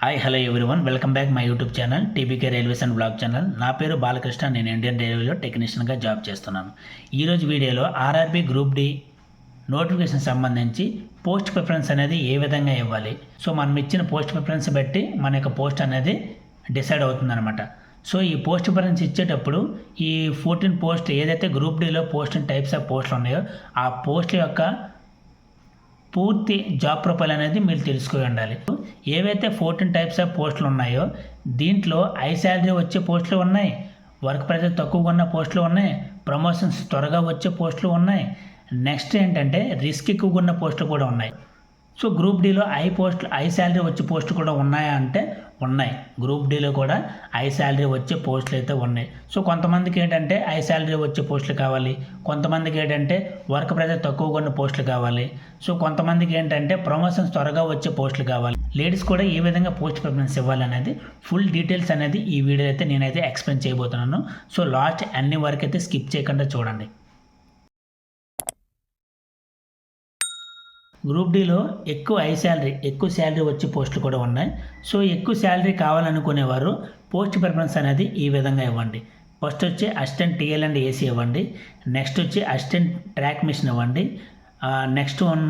Hi hello everyone welcome back my YouTube channel TBK railways and blog channel నా పేరు బాలకృష్ణ. నేను Indian రైల్వేలో టెక్నీషియన్గా job చేస్తున్నాను. ఈరోజు వీడియోలో ఆర్ఆర్బీ గ్రూప్ డి నోటిఫికేషన్ సంబంధించి పోస్ట్ ప్రిఫరెన్స్ అనేది ఏ విధంగా ఇవ్వాలి? సో మనం ఇచ్చిన పోస్ట్ ప్రిఫరెన్స్ బట్టి మన యొక్క పోస్ట్ అనేది డిసైడ్ అవుతుందన్నమాట. సో ఈ పోస్ట్ ప్రిఫరెన్స్ ఇచ్చేటప్పుడు ఈ ఫోర్టీన్ పోస్ట్ ఏదైతే గ్రూప్ డీలో పోస్ట్ టైప్స్ ఆఫ్ పోస్టులు ఉన్నాయో ఆ పోస్ట్ యొక్క పూర్తి జాబ్ ప్రొఫైల్ అనేది మీరు తెలుసుకుని ఉండాలి. ఏవైతే ఫోర్టీన్ టైప్స్ ఆఫ్ పోస్టులు ఉన్నాయో దీంట్లో హై శాలరీ వచ్చే పోస్టులు ఉన్నాయి వర్క్ ప్రెజర్ తక్కువగా ఉన్న పోస్టులు ఉన్నాయి ప్రమోషన్స్ త్వరగా వచ్చే పోస్టులు ఉన్నాయి. నెక్స్ట్ ఏంటంటే రిస్క్ ఎక్కువగా ఉన్న పోస్టులు కూడా ఉన్నాయి. సో గ్రూప్ డీలో ఐ పోస్ట్ ఐ శాలరీ వచ్చే పోస్ట్ కూడా ఉన్నాయా అంటే ఉన్నాయి. గ్రూప్ డీలో కూడా ఐ శాలరీ వచ్చే పోస్టులు అయితే ఉన్నాయి. సో కొంతమందికి ఏంటంటే ఐ శాలరీ వచ్చే పోస్టులు కావాలి. కొంతమందికి ఏంటంటే వర్క్ ప్రెజర్ తక్కువగా ఉన్న పోస్టులు కావాలి. సో కొంతమందికి ఏంటంటే ప్రమోషన్స్ త్వరగా వచ్చే పోస్టులు కావాలి. లేడీస్ కూడా ఏ విధంగా పోస్ట్ ప్రిఫరెన్స్ ఇవ్వాలనేది ఫుల్ డీటెయిల్స్ అనేది ఈ వీడియో అయితే నేనైతే ఎక్స్ప్లెయిన్ చేయబోతున్నాను. సో లాస్ట్ అన్ని వరకు అయితే స్కిప్ చేయకుండా చూడండి. గ్రూప్ డీలో ఎక్కువ హై శాలరీ ఎక్కువ శాలరీ వచ్చే పోస్టులు కూడా ఉన్నాయి. సో ఎక్కువ శాలరీ కావాలనుకునేవారు పోస్ట్ ప్రిఫరెన్స్ అనేది ఈ విధంగా ఇవ్వండి. ఫస్ట్ వచ్చి అసిస్టెంట్ టీఎల్ అండ్ ఏసీ ఇవ్వండి. నెక్స్ట్ వచ్చి అసిస్టెంట్ ట్రాక్ మిషన్ ఇవ్వండి. Next one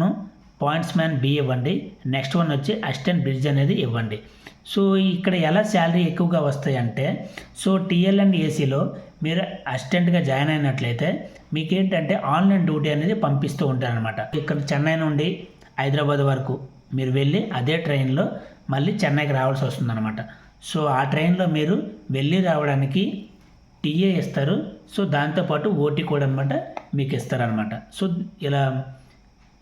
points man B ఇవ్వండి. నెక్స్ట్ వన్ వచ్చి అసిస్టెంట్ బ్రిడ్జ్ అనేది ఇవ్వండి. సో ఇక్కడ ఎలా శాలరీ ఎక్కువగా వస్తాయంటే సో టీఎల్ అండ్ ఏసీలో మీరు అసిస్టెంట్గా జాయిన్ అయినట్లయితే మీకు ఏంటంటే ఆన్లైన్ డ్యూటీ అనేది పంపిస్తూ ఉంటారనమాట ఇక్కడ చెన్నై నుండి హైదరాబాద్ వరకు మీరు వెళ్ళి అదే ట్రైన్లో మళ్ళీ చెన్నైకి రావాల్సి వస్తుందన్నమాట. సో ఆ ట్రైన్లో మీరు వెళ్ళి రావడానికి టీఏ ఇస్తారు. సో దాంతోపాటు ఓటీ కూడా అనమాట మీకు ఇస్తారనమాట సో ఇలా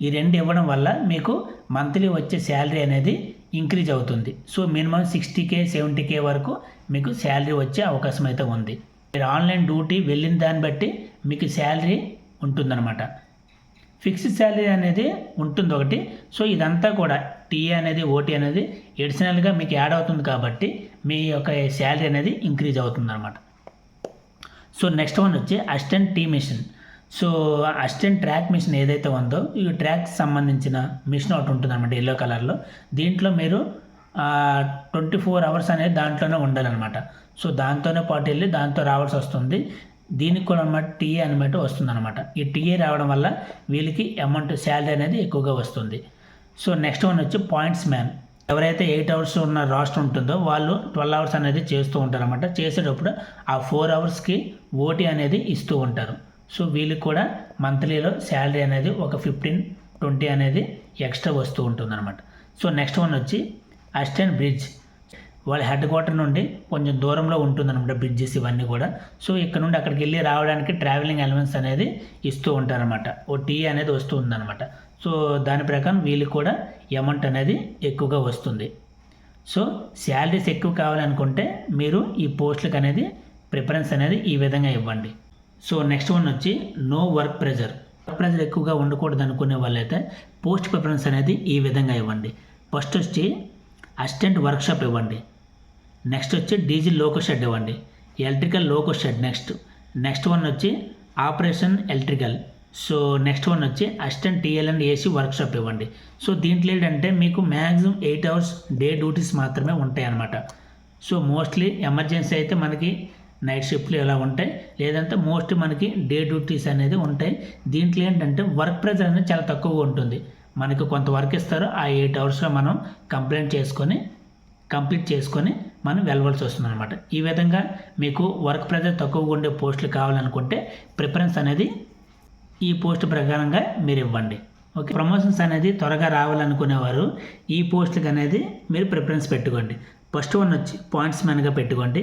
ఈ రెండు ఇవ్వడం వల్ల మీకు మంత్లీ వచ్చే శాలరీ అనేది ఇంక్రీజ్ అవుతుంది. So minimum sixty K seventy K వరకు మీకు శాలరీ వచ్చే అవకాశం అయితే ఉంది. మీరు ఆన్లైన్ డ్యూటీ వెళ్ళిన దాన్ని బట్టి మీకు శాలరీ ఉంటుందన్నమాట. ఫిక్స్డ్ శాలరీ అనేది ఉంటుంది ఒకటి. సో ఇదంతా కూడా టీఏ అనేది ఓటీ అనేది ఎడిషనల్గా మీకు యాడ్ అవుతుంది కాబట్టి మీ యొక్క శాలరీ అనేది ఇంక్రీజ్ అవుతుంది అనమాట సో నెక్స్ట్ వన్ వచ్చి assistant T machine. So assistant track machine ఏదైతే ఉందో ఈ ట్రాక్ సంబంధించిన మిషన్ ఒకటి ఉంటుంది అనమాట ఎల్లో కలర్లో. దీంట్లో మీరు ట్వంటీ ఫోర్ అవర్స్ అనేది దాంట్లోనే ఉండాలన్నమాట. సో దాంతోనే పాటు వెళ్ళి దాంతో రావాల్సి వస్తుంది. దీనికి కూడా అనమాట టీఏ అనమాట వస్తుంది అనమాట ఈ టీఏ రావడం వల్ల వీళ్ళకి అమౌంట్ శాలరీ అనేది ఎక్కువగా వస్తుంది. సో నెక్స్ట్ వన్ వచ్చి పాయింట్స్ మ్యాన్ ఎవరైతే ఎయిట్ అవర్స్ ఉన్న రాష్ట్రం ఉంటుందో వాళ్ళు ట్వెల్వ్ అవర్స్ అనేది చేస్తూ ఉంటారు అనమాట చేసేటప్పుడు ఆ ఫోర్ అవర్స్కి ఓటీ అనేది ఇస్తూ ఉంటారు. సో వీళ్ళకి కూడా మంత్లీలో శాలరీ అనేది ఒక ఫిఫ్టీన్ ట్వంటీ అనేది ఎక్స్ట్రా వస్తూ ఉంటుంది అనమాట సో నెక్స్ట్ వన్ వచ్చి అస్టన్ బ్రిడ్జ్ వాళ్ళ హెడ్ క్వార్టర్ నుండి కొంచెం దూరంలో ఉంటుందన్నమాట బ్రిడ్జెస్ ఇవన్నీ కూడా. సో ఇక్కడ నుండి అక్కడికి వెళ్ళి రావడానికి ట్రావెలింగ్ ఎలిమెంట్స్ అనేది ఇస్తూ ఉంటారనమాట ఓ టీ అనేది వస్తూ ఉందన్నమాట సో దాని ప్రకారం వీళ్ళకి కూడా అమౌంట్ అనేది ఎక్కువగా వస్తుంది. సో శాలరీస్ ఎక్కువ కావాలనుకుంటే మీరు ఈ పోస్టులకు అనేది ప్రిఫరెన్స్ అనేది ఈ విధంగా ఇవ్వండి. సో నెక్స్ట్ వన్ వచ్చి no work pressure work pressure ఎక్కువగా ఉండకూడదు అనుకునే వాళ్ళైతే పోస్ట్ ప్రిఫరెన్స్ అనేది ఈ విధంగా ఇవ్వండి. ఫస్ట్ వచ్చి అసిస్టెంట్ వర్క్షాప్ ఇవ్వండి. నెక్స్ట్ వచ్చి డీజిల్ లోకో షెడ్ ఇవ్వండి. Electrical loco shed next. Next one వచ్చి operation electrical. So next one వచ్చి assistant TL and AC workshop ఇవ్వండి. సో దీంట్లో ఏంటంటే మీకు maximum eight hours day duties మాత్రమే ఉంటాయి అన్నమాట సో మోస్ట్లీ ఎమర్జెన్సీ అయితే మనకి నైట్ షిఫ్ట్లు ఎలా ఉంటాయి. లేదంటే మోస్ట్లీ మనకి డే డ్యూటీస్ అనేది ఉంటాయి. దీంట్లో ఏంటంటే వర్క్ ప్రెజర్ అనేది చాలా తక్కువగా ఉంటుంది. మనకు కొంత వర్క్ ఇస్తారు. ఆ ఎయిట్ అవర్స్లో మనం కంప్లైంట్ చేసుకొని కంప్లీట్ చేసుకొని మనం వెళ్ళవలసి వస్తుంది అనమాట ఈ విధంగా మీకు వర్క్ ప్రెజర్ తక్కువగా ఉండే పోస్టులు కావాలనుకుంటే ప్రిఫరెన్స్ అనేది ఈ పోస్ట్ ప్రకారంగా మీరు ఇవ్వండి. ఓకే ప్రమోషన్స్ అనేది త్వరగా రావాలనుకునేవారు ఈ పోస్టులకు అనేది మీరు ప్రిఫరెన్స్ పెట్టుకోండి. ఫస్ట్ వన్ వచ్చి పాయింట్స్ మ్యాన్గా పెట్టుకోండి.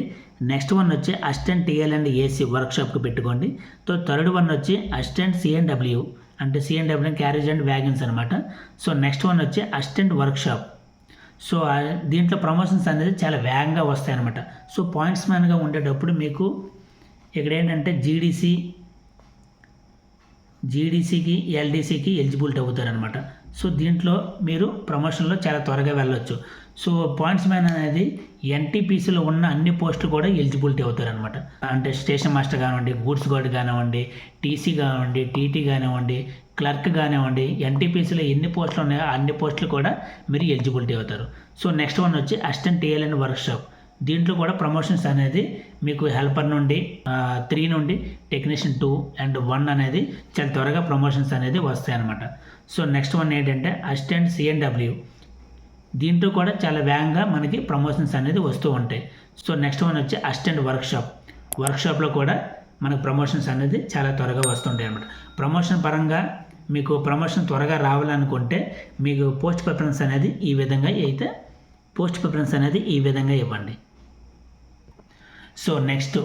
నెక్స్ట్ వన్ వచ్చి అసిస్టెంట్ టీఎల్ అండ్ ఏసీ వర్క్షాప్కి పెట్టుకోండి. తో థర్డ్ వన్ వచ్చి అసిస్టెంట్ సిఎన్డబ్ల్యూ అంటే సిఎన్డబ్ల్యూ క్యారేజ్ అండ్ వ్యాగన్స్ అనమాట సో నెక్స్ట్ వన్ వచ్చి అసిస్టెంట్ వర్క్షాప్ సో దీంట్లో ప్రమోషన్స్ అనేది చాలా వేగంగా వస్తాయన్నమాట సో పాయింట్స్ మ్యాన్గా ఉండేటప్పుడు మీకు ఇక్కడ ఏంటంటే జీడీసీ జీడీసీకి ఎల్డీసీకి ఎలిజిబిలిటీ అవుతారనమాట సో దీంట్లో మీరు ప్రమోషన్లో చాలా త్వరగా వెళ్ళొచ్చు. సో పాయింట్స్ మ్యాన్ అనేది ఎన్టీపీసీలో ఉన్న అన్ని పోస్టులు కూడా ఎలిజిబిలిటీ అవుతారనమాట అంటే స్టేషన్ మాస్టర్ కానివ్వండి గూడ్స్ గార్డ్ కానివ్వండి టీసీ కానివ్వండి టీటీ కానివ్వండి క్లర్క్ కానివ్వండి ఎన్టీపీసీలో ఎన్ని పోస్టులు ఉన్నాయో అన్ని పోస్టులు కూడా మీరు ఎలిజిబిలిటీ అవుతారు. సో నెక్స్ట్ వన్ వచ్చి అసిస్టెంట్ టీఎల్ అండ్ వర్క్షాప్ దీంట్లో కూడా ప్రమోషన్స్ అనేది మీకు హెల్పర్ నుండి త్రీ నుండి టెక్నీషియన్ టూ అండ్ వన్ అనేది చాలా త్వరగా ప్రమోషన్స్ అనేది వస్తాయన్నమాట. సో నెక్స్ట్ వన్ ఏంటంటే అసిస్టెంట్ సిఎన్డబ్ల్యూ దీంట్లో కూడా చాలా వేగంగా మనకి ప్రమోషన్స్ అనేది వస్తూ ఉంటాయి. సో నెక్స్ట్ వన్ వచ్చి అసిస్టెంట్ వర్క్షాప్ వర్క్షాప్లో కూడా మనకు ప్రమోషన్స్ అనేది చాలా త్వరగా వస్తుంటాయి అనమాట ప్రమోషన్ పరంగా మీకు ప్రమోషన్ త్వరగా రావాలనుకుంటే మీకు పోస్ట్ ప్రిఫరెన్స్ అనేది ఈ విధంగా అయితే పోస్ట్ ప్రిఫరెన్స్ అనేది ఈ విధంగా ఇవ్వండి. సో నెక్స్ట్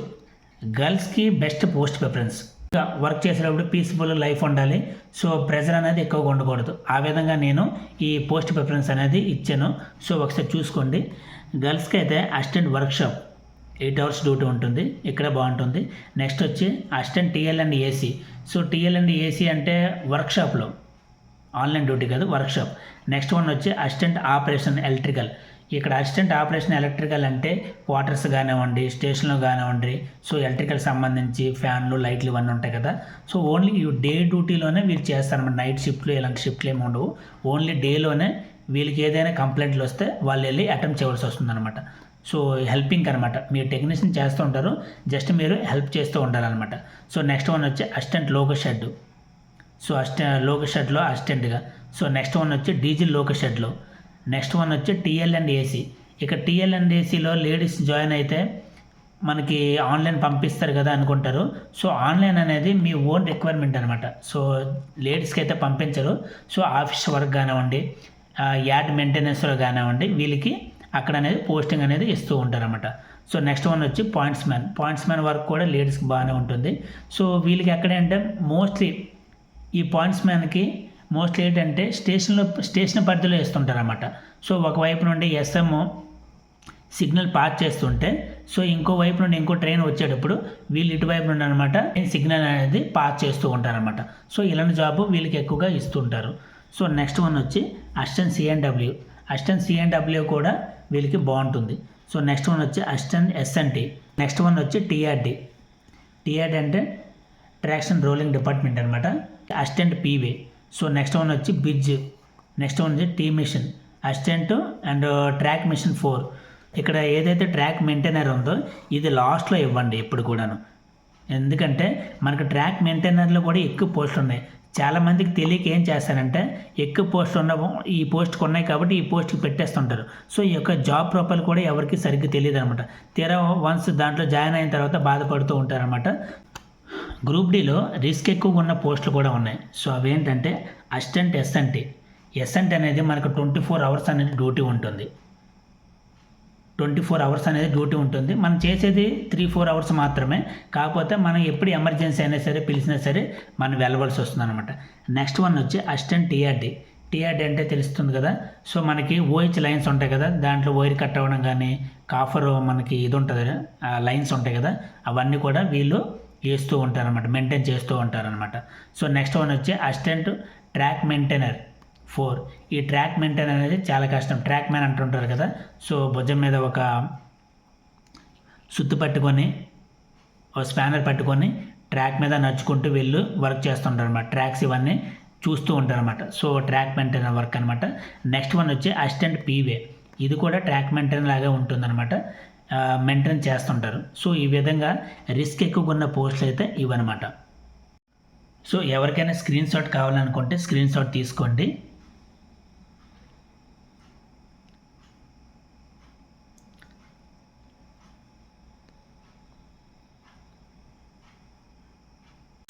గర్ల్స్కి బెస్ట్ పోస్ట్ ప్రిఫరెన్స్ వర్క్ చేసేటప్పుడు పీస్ఫుల్ లైఫ్ ఉండాలి. సో ప్రెజర్ అనేది ఎక్కువగా ఉండకూడదు. ఆ విధంగా నేను ఈ పోస్ట్ ప్రిఫరెన్స్ అనేది ఇచ్చాను. సో ఒకసారి చూసుకోండి. గర్ల్స్కి అయితే assistant workshop eight hours duty ఉంటుంది. ఇక్కడ బాగుంటుంది. నెక్స్ట్ వచ్చి assistant TL and AC so TL and AC అంటే వర్క్షాప్లో ఆన్లైన్ డ్యూటీ కాదు వర్క్షాప్ నెక్స్ట్ వన్ వచ్చి అసిస్టెంట్ ఆపరేషన్ ఎలక్ట్రికల్ ఇక్కడ అసిస్టెంట్ ఆపరేషన్ ఎలక్ట్రికల్ అంటే క్వార్టర్స్ కానివ్వండి స్టేషన్లు కానివ్వండి సో ఎలక్ట్రికల్ సంబంధించి ఫ్యాన్లు లైట్లు ఇవన్నీ ఉంటాయి కదా. సో ఓన్లీ ఈ డే డ్యూటీలోనే వీళ్ళు చేస్తారన్నమాట. నైట్ షిఫ్ట్లు ఇలాంటి షిఫ్ట్లు ఏమి ఉండవు. ఓన్లీ డేలోనే వీళ్ళకి ఏదైనా కంప్లైంట్లు వస్తే వాళ్ళు వెళ్ళి అటెంప్ట్ చేయవలసి వస్తుందన్నమాట. సో హెల్పింగ్ అనమాట మీరు టెక్నీషియన్ చేస్తూ ఉంటారు జస్ట్ మీరు హెల్ప్ చేస్తూ ఉండాలన్నమాట. సో నెక్స్ట్ వన్ వచ్చి assistant loco shed. So assistant loco షెడ్లో అసిస్టెంట్గా. సో నెక్స్ట్ వన్ వచ్చి డీజిల్ లోక షెడ్లో. నెక్స్ట్ వన్ వచ్చి టీఎల్ అండ్ ఏసీ. ఇక టీఎల్ అండ్ ఏసీలో లేడీస్ జాయిన్ అయితే మనకి ఆన్లైన్ పంపిస్తారు కదా అనుకుంటారు. సో ఆన్లైన్ అనేది మీ ఓన్ రిక్వైర్మెంట్ అనమాట సో లేడీస్కి అయితే పంపించరు. సో ఆఫీస్ వర్క్ కానివ్వండి యాడ్ మెయింటెనెన్స్లో కానివ్వండి వీళ్ళకి అక్కడ అనేది పోస్టింగ్ అనేది ఇస్తూ ఉంటారన్నమాట. సో నెక్స్ట్ వన్ వచ్చి points man. Points man work కూడా లేడీస్కి బాగానే ఉంటుంది. సో వీళ్ళకి ఎక్కడంటే మోస్ట్లీ ఈ పాయింట్స్ మ్యాన్కి మోస్ట్లీ ఏంటంటే స్టేషన్లో స్టేషన్ పరిధిలో వేస్తుంటారన్నమాట. సో ఒకవైపు నుండి ఎస్ఎం సిగ్నల్ పాస్ చేస్తుంటే సో ఇంకో వైపు నుండి ఇంకో ట్రైన్ వచ్చేటప్పుడు వీళ్ళు ఇటువైపు నుండి అనమాట సిగ్నల్ అనేది పాస్ చేస్తూ ఉంటారనమాట సో ఇలాంటి జాబ్ వీళ్ళకి ఎక్కువగా ఇస్తుంటారు. సో నెక్స్ట్ వన్ వచ్చి అస్టన్ సిఎన్డబ్ల్యూ అస్టన్ సిఎన్డబ్ల్యూ కూడా వీళ్ళకి బాగుంటుంది. సో నెక్స్ట్ వన్ వచ్చి అస్టన్ ఎస్ఎన్టీ నెక్స్ట్ వన్ వచ్చి టీఆర్డి టీఆర్డి అంటే ట్రాక్షన్ రోలింగ్ డిపార్ట్మెంట్ అనమాట assistant P way so next one వచ్చి బిడ్జ్. నెక్స్ట్ వన్ వచ్చి T machine. Assistant and track machine four. ఇక్కడ ఏదైతే ట్రాక్ మెయింటైనర్ ఉందో ఇది లాస్ట్లో ఇవ్వండి ఎప్పుడు కూడాను. ఎందుకంటే మనకు ట్రాక్ మెయింటైనర్లో కూడా ఎక్కువ పోస్టులు ఉన్నాయి. చాలామందికి తెలియక ఏం చేస్తారంటే ఎక్కువ పోస్ట్ ఉన్న ఈ పోస్ట్కి ఉన్నాయి కాబట్టి ఈ పోస్ట్కి పెట్టేస్తుంటారు. సో ఈ యొక్క జాబ్ ప్రొఫైల్ కూడా ఎవరికి సరిగ్గా తెలియదు అనమాట తీరా వన్స్ దాంట్లో జాయిన్ అయిన తర్వాత బాధపడుతూ ఉంటారనమాట. గ్రూప్ డిలో రిస్క్ ఎక్కువగా ఉన్న పోస్టులు కూడా ఉన్నాయి. సో అవేంటంటే అసిస్టెంట్ ఎస్ఎన్టీ ఎస్ఎన్టీ అనేది మనకు ట్వంటీ ఫోర్ అవర్స్ అనేది డ్యూటీ ఉంటుంది. ట్వంటీ ఫోర్ అవర్స్ అనేది డ్యూటీ ఉంటుంది. మనం చేసేది త్రీ ఫోర్ అవర్స్ మాత్రమే. కాకపోతే మనం ఎప్పుడు ఎమర్జెన్సీ అయినా సరే పిలిచినా సరే మనం వెళ్ళవలసి వస్తుంది అనమాట నెక్స్ట్ వన్ వచ్చి అసిస్టెంట్ టీఆర్డీ టీఆర్డీ అంటే తెలుస్తుంది కదా. సో మనకి ఓహెచ్ లైన్స్ ఉంటాయి కదా. దాంట్లో వైర్ కట్ అవ్వడం కానీ కాఫర్ మనకి ఇది ఉంటుంది కదా, ఆ లైన్స్ ఉంటాయి కదా. అవన్నీ కూడా వీళ్ళు వేస్తూ ఉంటారనమాట మెయింటైన్ చేస్తూ ఉంటారనమాట సో నెక్స్ట్ వన్ వచ్చి అసిస్టెంట్ ట్రాక్ మెయింటైనర్ ఫోర్ ఈ ట్రాక్ మెయింటైన్ అనేది చాలా కష్టం. ట్రాక్ మ్యాన్ అంటుంటారు కదా. సో భుజం మీద ఒక సుత్తు పట్టుకొని ఒక స్పానర్ పట్టుకొని ట్రాక్ మీద నడుచుకుంటూ వెళ్ళు వర్క్ చేస్తుంటారు అనమాట ట్రాక్స్ ఇవన్నీ చూస్తూ ఉంటారనమాట సో ట్రాక్ మెయింటైన్ వర్క్ అనమాట నెక్స్ట్ వన్ వచ్చి అసిస్టెంట్ పీవే ఇది కూడా ట్రాక్ మెయింటైన్ లాగా ఉంటుందన్నమాట. మెయింటైన్ చేస్తుంటారు. సో ఈ విధంగా రిస్క్ ఎక్కువగా ఉన్న పోస్టులు అయితే ఇవన్నమాట సో ఎవరికైనా స్క్రీన్ షాట్ కావాలనుకుంటే స్క్రీన్ షాట్ తీసుకోండి.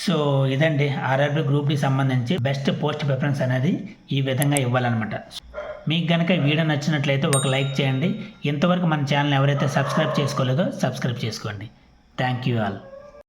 సో ఇదండి. ఆర్ఆర్బి గ్రూప్కి సంబంధించి బెస్ట్ పోస్ట్ ప్రిఫరెన్స్ అనేది ఈ విధంగా ఇవ్వాలన్నమాట. మీకు కనుక వీడియో నచ్చినట్లయితే ఒక లైక్ చేయండి. ఇంతవరకు మన ఛానల్ ఎవరైతే సబ్స్క్రైబ్ చేసుకోలేదో సబ్స్క్రైబ్ చేసుకోండి. Thank you all.